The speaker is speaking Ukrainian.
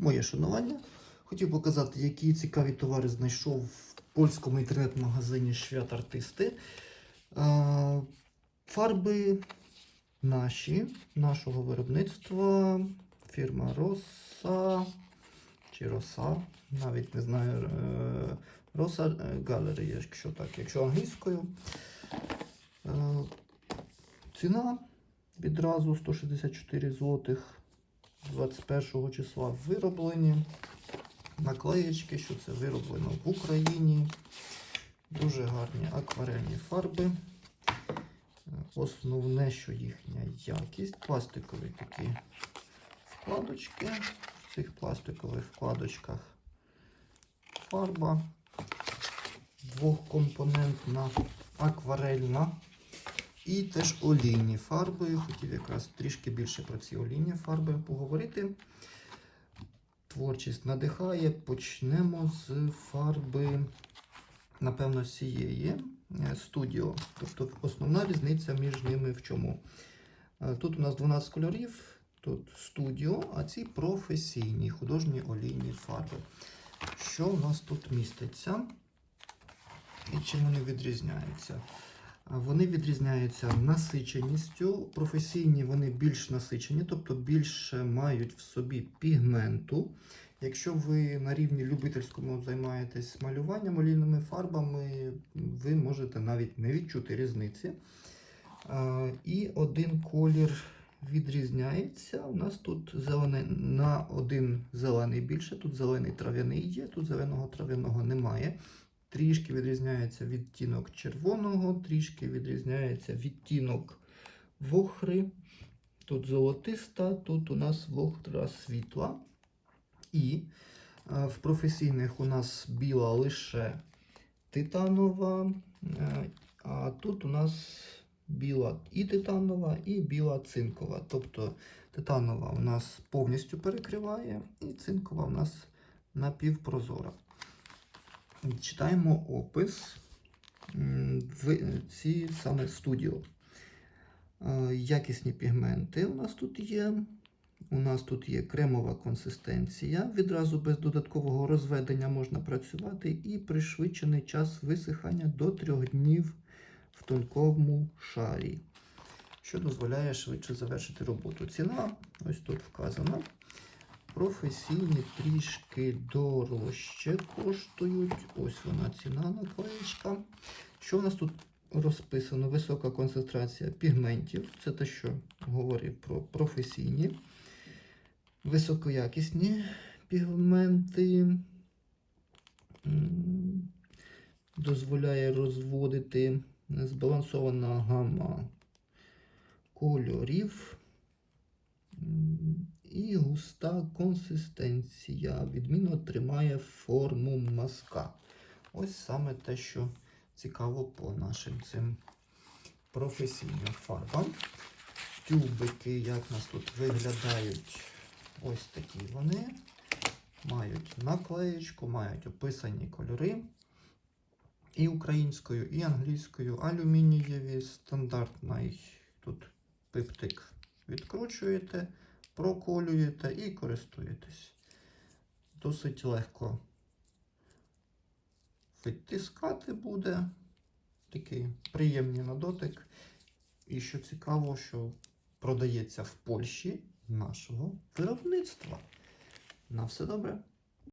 Моє шанування. Хотів показати, які цікаві товари знайшов в польському інтернет-магазині Швят Артисти. Фарби наші, нашого виробництва, фірма Роса чи Роса, навіть не знаю. е, Роса Gallery, якщо так, якщо англійською. Е, Ціна відразу 164 злотих 21 числа вироблені. Наклеєчки, що це вироблено в Україні. Дуже гарні акварельні фарби. Основне, що їхня якість. Пластикові такі вкладочки. В цих пластикових вкладочках фарба двохкомпонентна, акварельна. І теж олійні фарби. Хотів якраз трішки більше про ці олійні фарби поговорити. Творчість надихає. Почнемо з фарби, напевно, цієї студіо. Тобто основна різниця між ними в чому? Е, Тут у нас 12 кольорів, тут студіо, а ці професійні художні олійні фарби. Що у нас тут міститься? І чим вони відрізняються? Вони відрізняються насиченістю. Професійні вони більш насичені, тобто більше мають в собі пігменту. Якщо ви на рівні любительському займаєтесь малюванням олійними фарбами, ви можете навіть не відчути різниці. І один колір відрізняється. У нас тут зелений на один зелений більше, тут зелений трав'яний є, тут зеленого трав'яного немає. Трішки відрізняється відтінок червоного, трішки відрізняється відтінок вохри. Тут золотиста, тут у нас вохра світла. І е, в професійних у нас біла лише титанова, е, а тут у нас біла і титанова, і біла цинкова. Тобто титанова у нас повністю перекриває, і цинкова у нас напівпрозора. Читаємо опис в ці саме студіо. Е, Якісні пігменти у нас тут є. У нас тут є кремова консистенція. Відразу без додаткового розведення можна працювати і пришвидшений час висихання до 3 днів в тонкому шарі, що дозволяє швидше завершити роботу. Ціна ось тут вказана. Професійні трішки дорожче коштують. Ось вона ціна наклеєчка. Що в нас тут розписано? Висока концентрація пігментів. Це те, що говорив про професійні. Високоякісні пігменти. Дозволяє розводити збалансована гама кольорів. І густа консистенція відмінно тримає форму маска. Ось саме те, що цікаво по нашим цим професійним фарбам. Тюбики, як у нас тут виглядають, ось такі вони. Мають наклеєчку, мають описані кольори. І українською, і англійською, алюмінієві, стандартний тут пиптик відкручуєте, проколюєте і користуєтесь. Досить легко відтискати буде. Такий приємний на дотик. І що цікаво, що продається в Польщі нашого виробництва. На все добре.